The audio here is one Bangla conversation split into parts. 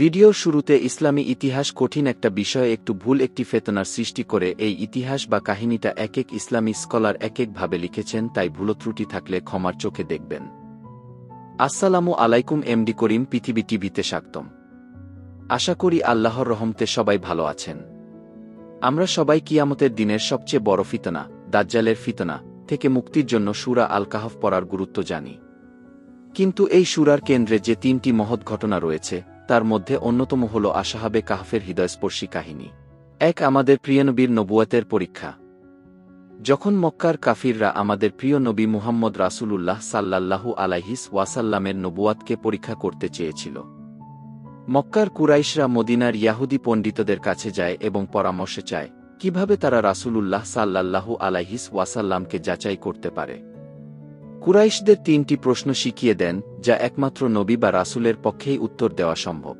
ভিডিও শুরুতে ইসলামী ইতিহাস কঠিন একটা বিষয়ে একটু ভুল একটি ফেতনার সৃষ্টি করে, এই ইতিহাস বা কাহিনীটা এক এক ইসলামী স্কলার এক একভাবে লিখেছেন, তাই ভুলত্রুটি থাকলে ক্ষমার চোখে দেখবেন। আসসালামু আলাইকুম, এমডি করিম, পৃথিবী টিভিতে স্বাগতম। আশা করি আল্লাহর রহমতে সবাই ভালো আছেন। আমরা সবাই কিয়ামতের দিনের সবচেয়ে বড় ফিতনা, দাজ্জালের ফিতনা থেকে মুক্তির জন্য সুরা আল কাহফ পড়ার গুরুত্ব জানি। কিন্তু এই সুরার কেন্দ্রে যে তিনটি মহৎ ঘটনা রয়েছে তার মধ্যে অন্যতম হল আশাহাবে কাহফের হৃদয়স্পর্শী কাহিনী। এক আমাদের প্রিয়নবীর নবুয়াতের পরীক্ষা। যখন মক্কার কাফিররা আমাদের প্রিয় নবী মুহাম্মদ রাসূলুল্লাহ সাল্লাল্লাহু আলাইহিস ওয়াসাল্লামের নবুয়াতকে পরীক্ষা করতে চেয়েছিল। মক্কার কুরাইশরা মদিনার ইয়াহুদি পণ্ডিতদের কাছে যায় এবং পরামর্শ চায়, কীভাবে তারা রাসূলুল্লাহ সাল্লাল্লাহু আলাইহিস ওয়াসাল্লামকে যাচাই করতে পারে। কুরাইশদের তিনটি প্রশ্ন শিখিয়ে দেন, যা একমাত্র নবী বা রাসূলের পক্ষেই উত্তর দেওয়া সম্ভব।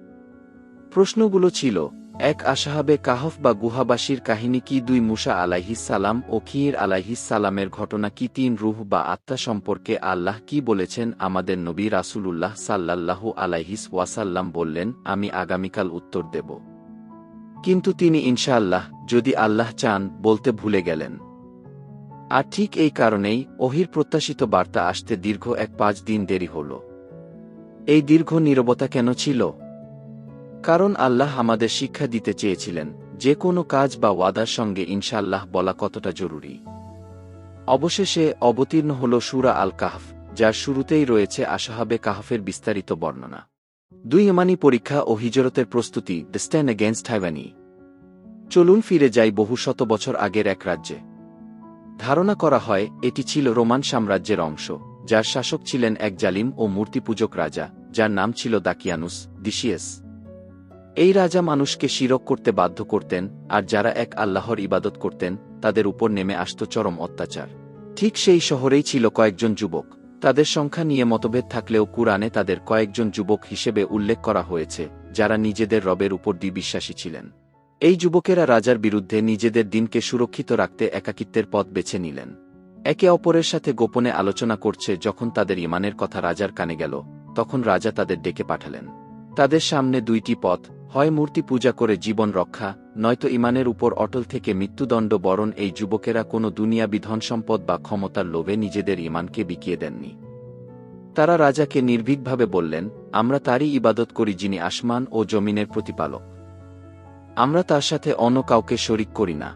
প্রশ্নগুলো ছিল, এক আশাহাবে কাহফ বা গুহাবাসীর কাহিনী কি দুই মুসা আলাইহিস সালাম ও খির আলাইহিস সালামের ঘটনা কি তিন রুহ বা আত্মা সম্পর্কে আল্লাহ কি বলেছেন আমাদের নবী রাসূলুল্লাহ সাল্লাল্লাহু আলাইহিস ওয়াসাল্লাম বললেন, আমি আগামীকাল উত্তর দেব। কিন্তু তিনি ইনশাআল্লাহ, যদি আল্লাহ চান, বলতে ভুলে গেলেন। আর ঠিক এই কারণেই অহির প্রত্যাশিত বার্তা আসতে দীর্ঘ এক পাঁচ দিন দেরি হল। এই দীর্ঘ নীরবতা কেন ছিল? কারণ আল্লাহ আমাদের শিক্ষা দিতে চেয়েছিলেন, যে কোনো কাজ বা ওয়াদার সঙ্গে ইনশাল্লাহ বলা কতটা জরুরি। অবশেষে অবতীর্ণ হল সুরা আল কাহফ যার শুরুতেই রয়েছে আশাহাবে কাহফের বিস্তারিত বর্ণনা। দুই ইমানি পরীক্ষা ও হিজরতের প্রস্তুতি দ্য স্ট্যান্ড এগেনস্ট হাইভানি চলুন ফিরে যাই বহু শত বছর আগের এক রাজ্যে। ধারণা করা হয়, এটি ছিল রোমান সাম্রাজ্যের অংশ, যার শাসক ছিলেন এক জালিম ও মূর্তিপূজক রাজা, যার নাম ছিল দাকিয়ানুস ডিসিয়াস এই রাজা মানুষকে শিরক করতে বাধ্য করতেন, আর যারা এক আল্লাহর ইবাদত করতেন, তাদের উপর নেমে আসত চরম অত্যাচার। ঠিক সেই শহরেই ছিল কয়েকজন যুবক। তাদের সংখ্যা নিয়ে মতভেদ থাকলেও কুরআনে তাদের কয়েকজন যুবক হিসেবে উল্লেখ করা হয়েছে, যারা নিজেদের রবের উপর বিশ্বাসী ছিলেন। এই যুবকেরা রাজার বিরুদ্ধে নিজেদের দিনকে সুরক্ষিত রাখতে একাকিত্বের পথ বেছে নিলেন। একে অপরের সাথে গোপনে আলোচনা করছে যখন তাদের ইমানের কথা রাজার কানে গেল, তখন রাজা তাদের ডেকে পাঠালেন। তাদের সামনে দুইটি পথ, হয় মূর্তি পূজা করে জীবন রক্ষা, নয়তো ইমানের উপর অটল থেকে মৃত্যুদণ্ড বরণ এই যুবকেরা কোনো দুনিয়া বিধন সম্পদ বা ক্ষমতার লোভে নিজেদের ইমানকে বিকিয়ে দেননি। তারা রাজাকে নির্ভীকভাবে বললেন, আমরা তারই ইবাদত করি যিনি আসমান ও জমিনের প্রতিপালক। আমরা তার সাথে অন্য কাউকে শরিক করি না।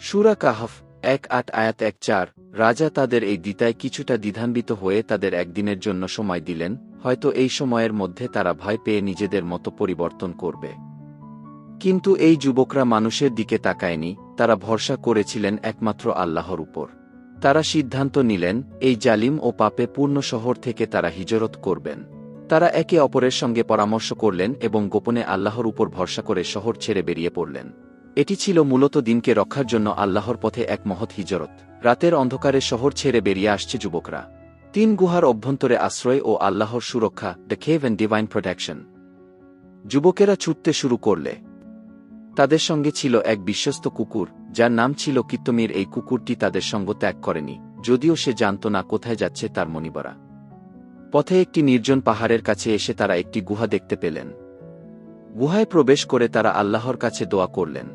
সুরা কাহফ, এক আট আয়াত এক চার, রাজা তাদের এই দিতায় কিছুটা দ্বিধান্বিত হয়ে তাদের একদিনের জন্য সময় দিলেন, হয়তো এই সময়ের মধ্যে তারা ভয় পেয়ে নিজেদের মতো পরিবর্তন করবে। কিন্তু এই যুবকরা মানুষের দিকে তাকায়নি, তারা ভরসা করেছিলেন একমাত্র আল্লাহর উপর। তারা সিদ্ধান্ত নিলেন, এই জালিম ও পাপে পূর্ণ শহর থেকে তারা হিজরত করবেন। তারা একে অপরের সঙ্গে পরামর্শ করলেন এবং গোপনে আল্লাহর উপর ভরসা করে শহর ছেড়ে বেরিয়ে পড়লেন। এটি ছিল মূলত দিনকে রক্ষার জন্য আল্লাহর পথে এক মহৎ হিজরত। রাতের অন্ধকারে শহর ছেড়ে বেরিয়ে আসছে যুবকরা। তিন গুহার অভ্যন্তরে আশ্রয় ও আল্লাহর সুরক্ষা the cave and divine protection যুবকেরা ছুটতে শুরু করলে। তাদের সঙ্গে ছিল এক বিশ্বস্ত কুকুর, যার নাম ছিল কিত্তমির। এই কুকুরটি তাদের সঙ্গ ত্যাগ করেনি, যদিও সে জানত না কোথায় যাচ্ছে তার মনিবরা পথে একটি নির্জন পাহাড়ের কাছে এসে তারা একটি গুহা দেখতে পেলেন। গুহায় প্রবেশ করে তারা আল্লাহর কাছে দোয়া করলেন।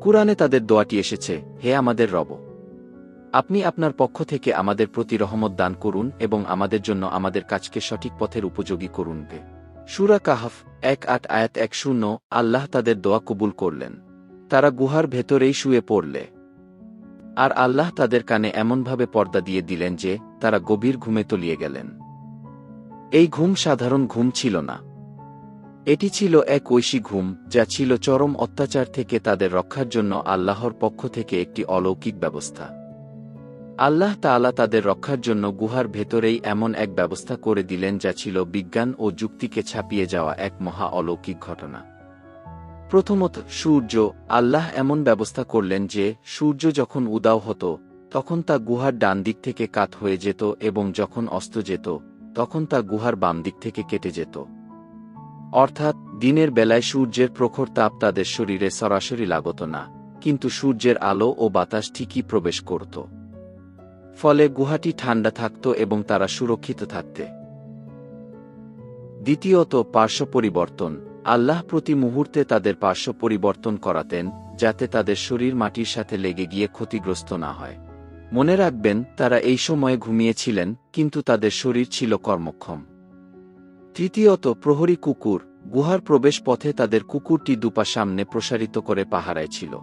কুরআনে তাদের দোয়াটি এসেছে, হে আমাদের রব, আপনি আপনার পক্ষ থেকে আমাদের প্রতি রহমত দান করুন এবং আমাদের জন্য আমাদের কাজকে সঠিক পথের উপযোগী করুন গে। সুরা কাহফ, এক আট, আয়াত এক শূন্য, আল্লাহ তাদের দোয়া কবুল করলেন। তারা গুহার ভেতরেই শুয়ে পড়লে। আর আল্লাহ তাদের কানে এমনভাবে পর্দা দিয়ে দিলেন যে, তারা গভীর ঘুমে তলিয়ে গেলেন। এই ঘুম সাধারণ ঘুম ছিল না। এটি ছিল এক ঐশী ঘুম, যা ছিল চরম অত্যাচার থেকে তাদের রক্ষার জন্য আল্লাহর পক্ষ থেকে একটি অলৌকিক ব্যবস্থা। আল্লাহ তাআলা তাদের রক্ষার জন্য গুহার ভেতরেই এমন এক ব্যবস্থা করে দিলেন যা ছিল বিজ্ঞান ও যুক্তিকে ছাপিয়ে যাওয়া এক মহা অলৌকিক ঘটনা। প্রথমত, সূর্য। আল্লাহ এমন ব্যবস্থা করলেন যে, সূর্য যখন উদাও হতো, তখন তা গুহার ডান দিক থেকে কাত হয়ে যেত এবং যখন অস্ত যেত তখন তা গুহার বাম দিক থেকে কেটে যেত। অর্থাৎ, দিনের বেলায় সূর্যের প্রখর তাপ তাদের শরীরে সরাসরি লাগত না, কিন্তু সূর্যের আলো ও বাতাস ঠিকই প্রবেশ করত। ফলে গুহাটি ঠান্ডা থাকত এবং তারা সুরক্ষিত থাকতে। দ্বিতীয়ত, পার্শ্ব পরিবর্তন। আল্লাহ প্রতি মুহূর্তে তাদের পার্শ্ব পরিবর্তন করাতেন, যাতে তাদের শরীর মাটির সাথে লেগে গিয়ে ক্ষতিগ্রস্ত না হয়। মনে রাখবেন, তারা এই সময়ে ঘুমিয়েছিলেন, কিন্তু তাদের শরীর ছিল কর্মক্ষম। তৃতীয়ত, প্রহরী কুকুর, গুহার প্রবেশ পথে তাদের কুকুরটি দুপা সামনে প্রসারিত করে পাহারায় ছিল।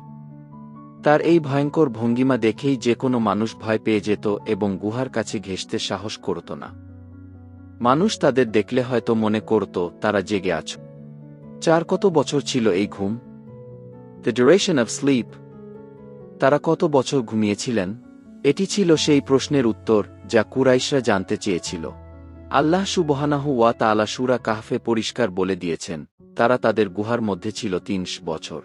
তার এই ভয়ঙ্কর ভঙ্গিমা দেখেই যে কোনো মানুষ ভয় পেয়ে যেত এবং গুহার কাছে ঘেঁষতে সাহস করত না। মানুষ তাদের দেখলে হয়তো মনে করত, তারা জেগে আছ। চার কত বছর ছিল এই ঘুম? দ্য ডিউরেশন অফ স্লিপ তারা কত বছর ঘুমিয়েছিলেন? এটি ছিল সেই প্রশ্নের উত্তর যা কুরাইশরা জানতে চেয়েছিল। আল্লাহ সুবহানাহু ওয়া তাআলা সুরা কাহফে পরিষ্কার বলে দিয়েছেন, তারা তাদের গুহার মধ্যে ছিল তিনশ বছর।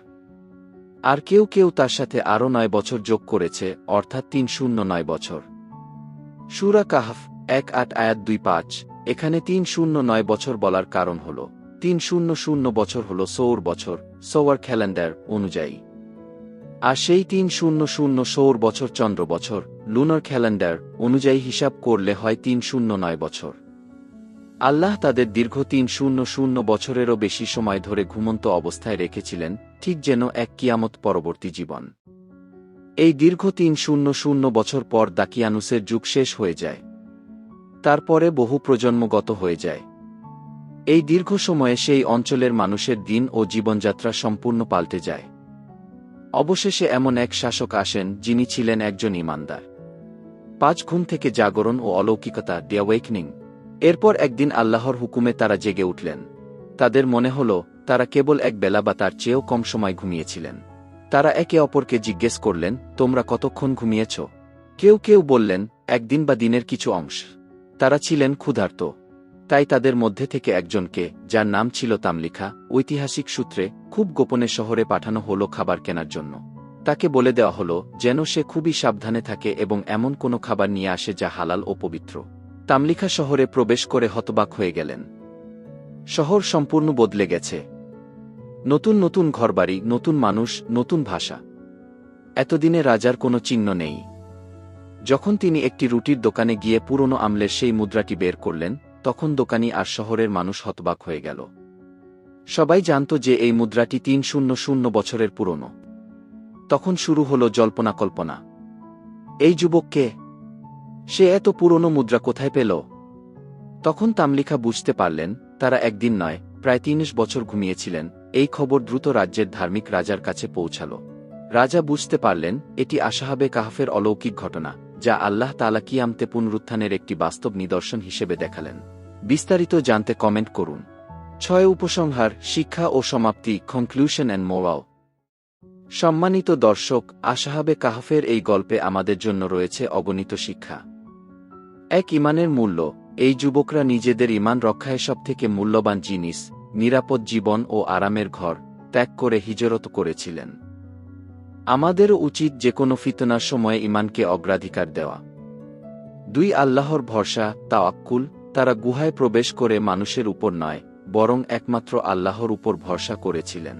আর কেউ কেউ তার সাথে আরও নয় বছর যোগ করেছে, অর্থাৎ তিন শূন্য নয় বছর। সুরা কাহফ, এক আট আয়াত দুই পাঁচ, এখানে তিন শূন্য নয় বছর বলার কারণ হল, তিন শূন্য শূন্য বছর হল সৌর বছর, সৌর ক্যালেন্ডার অনুযায়ী। আর সেই তিন শূন্য শূন্য সৌর বছর চন্দ্র বছর লুনার ক্যালেন্ডার অনুযায়ী হিসাব করলে হয় তিন শূন্য নয় বছর। আল্লাহ তাদের দীর্ঘ তিন শূন্য শূন্য বছরেরও বেশি সময় ধরে ঘুমন্ত অবস্থায় রেখেছিলেন, ঠিক যেন এক কিয়ামত পরবর্তী জীবন। এই দীর্ঘ তিন শূন্য শূন্য বছর পর দাকিয়ানুসের যুগ শেষ হয়ে যায়। তারপরে বহু প্রজন্মগত হয়ে যায়। এই দীর্ঘ সময়ে সেই অঞ্চলের মানুষের দিন ও জীবনযাত্রা সম্পূর্ণ পাল্টে যায়। অবশেষে এমন এক শাসক আসেন, যিনি ছিলেন একজন ইমানদার। পাঁচ ঘুম থেকে জাগরণ ও অলৌকিকতা ডি অ্যাওয়েকনিং। এরপর একদিন আল্লাহর হুকুমে তারা জেগে উঠলেন। তাদের মনে হল, তারা কেবল এক বেলা বা তার চেয়েও কম সময় ঘুমিয়েছিলেন। তারা একে অপরকে জিজ্ঞেস করলেন, তোমরা কতক্ষণ ঘুমিয়েছ? কেউ কেউ বললেন, একদিন বা দিনের কিছু অংশ। তারা ছিলেন ক্ষুধার্ত। তাই তাদের মধ্যে থেকে একজনকে, যার নাম ছিল তামলিখা, ঐতিহাসিক সূত্রে খুব গোপনে শহরে পাঠানো হলো খাবার কেনার জন্য। তাকে বলে দেওয়া হলো যেন সে খুবই সাবধানে থাকে এবং এমন কোনো খাবার নিয়ে আসে যা হালাল ও পবিত্র। তামলিখা শহরে প্রবেশ করে হতবাক হয়ে গেলেন। শহর সম্পূর্ণ বদলে গেছে। নতুন নতুন ঘরবাড়ি, নতুন মানুষ, নতুন ভাষা। এতদিনে রাজার কোনো চিহ্ন নেই। যখন তিনি একটি রুটির দোকানে গিয়ে পুরনো আমলের সেই মুদ্রাটি বের করলেন তখন দোকানি আর শহরের মানুষ হতবাক হয়ে গেল। সবাই জানত যে এই মুদ্রাটি তিন শূন্য শূন্য বছরের পুরনো। তখন শুরু হল জল্পনা কল্পনা। এই যুবককে সে এত পুরনো মুদ্রা কোথায় পেল? তখন তামলিখা বুঝতে পারলেন, তারা একদিন নয়, প্রায় তিরিশ বছর ঘুমিয়েছিলেন, এই খবর দ্রুত রাজ্যের ধার্মিক রাজার কাছে পৌঁছাল। রাজা বুঝতে পারলেন, এটি আশাহাবে কাহাফের অলৌকিক ঘটনা। যা আল্লাহ তালা কিয়ামতে পুনরুত্থানের একটি বাস্তব নিদর্শন হিসেবে দেখালেন। বিস্তারিত জানতে কমেন্ট করুন। ছয় উপসংহার, শিক্ষা ও সমাপ্তি কনক্লুশন অ্যান্ড মোরাল সম্মানিত দর্শক, আশাহাবে কাহফের এই গল্পে আমাদের জন্য রয়েছে অগণিত শিক্ষা। এক ইমানের মূল্য, এই যুবকরা নিজেদের ইমান রক্ষায় সবথেকে মূল্যবান জিনিস, নিরাপদ জীবন ও আরামের ঘর ত্যাগ করে হিজরত করেছিলেন। আমাদেরও উচিত যে কোনো ফিতনার সময়ে ইমানকে অগ্রাধিকার দেওয়া। দুই, আল্লাহর ভরসা, তাওয়াক্কুল, তারা গুহায় প্রবেশ করে মানুষের উপর নয়, বরং একমাত্র আল্লাহর উপর ভরসা করেছিলেন।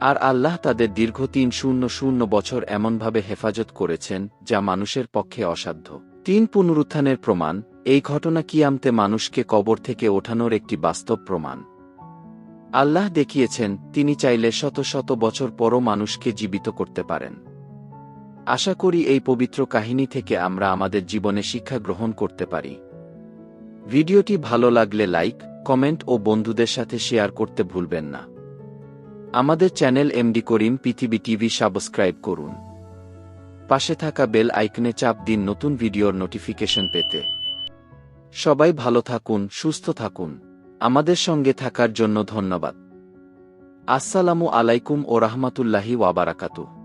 আর আল্লাহ তাদের দীর্ঘ তিন শূন্য শূন্য বছর এমনভাবে হেফাজত করেছেন, যা মানুষের পক্ষে অসাধ্য। তিন, পুনরুত্থানের প্রমাণ, এই ঘটনা কিয়ামতে মানুষকে কবর থেকে ওঠানোর একটি বাস্তব প্রমাণ। আল্লাহ দেখিয়েছেন, তিনি চাইলে শত শত বছর পরও মানুষকে জীবিত করতে পারেন। আশা করি এই পবিত্র কাহিনী থেকে আমরা আমাদের জীবনে শিক্ষা গ্রহণ করতে পারি। ভিডিওটি ভালো লাগলে লাইক, কমেন্ট ও বন্ধুদের সাথে শেয়ার করতে ভুলবেন না। আমাদের চ্যানেল এমডি করিম পৃথিবী টিভি সাবস্ক্রাইব করুন। পাশে থাকা বেল আইকনে চাপ দিন নতুন ভিডিওর নোটিফিকেশন পেতে। সবাই ভালো থাকুন, সুস্থ থাকুন। আমাদের সঙ্গে থাকার জন্য ধন্যবাদ। আসসালামু আলাইকুম ও রাহমাতুল্লাহি ওয়াবারাকাতু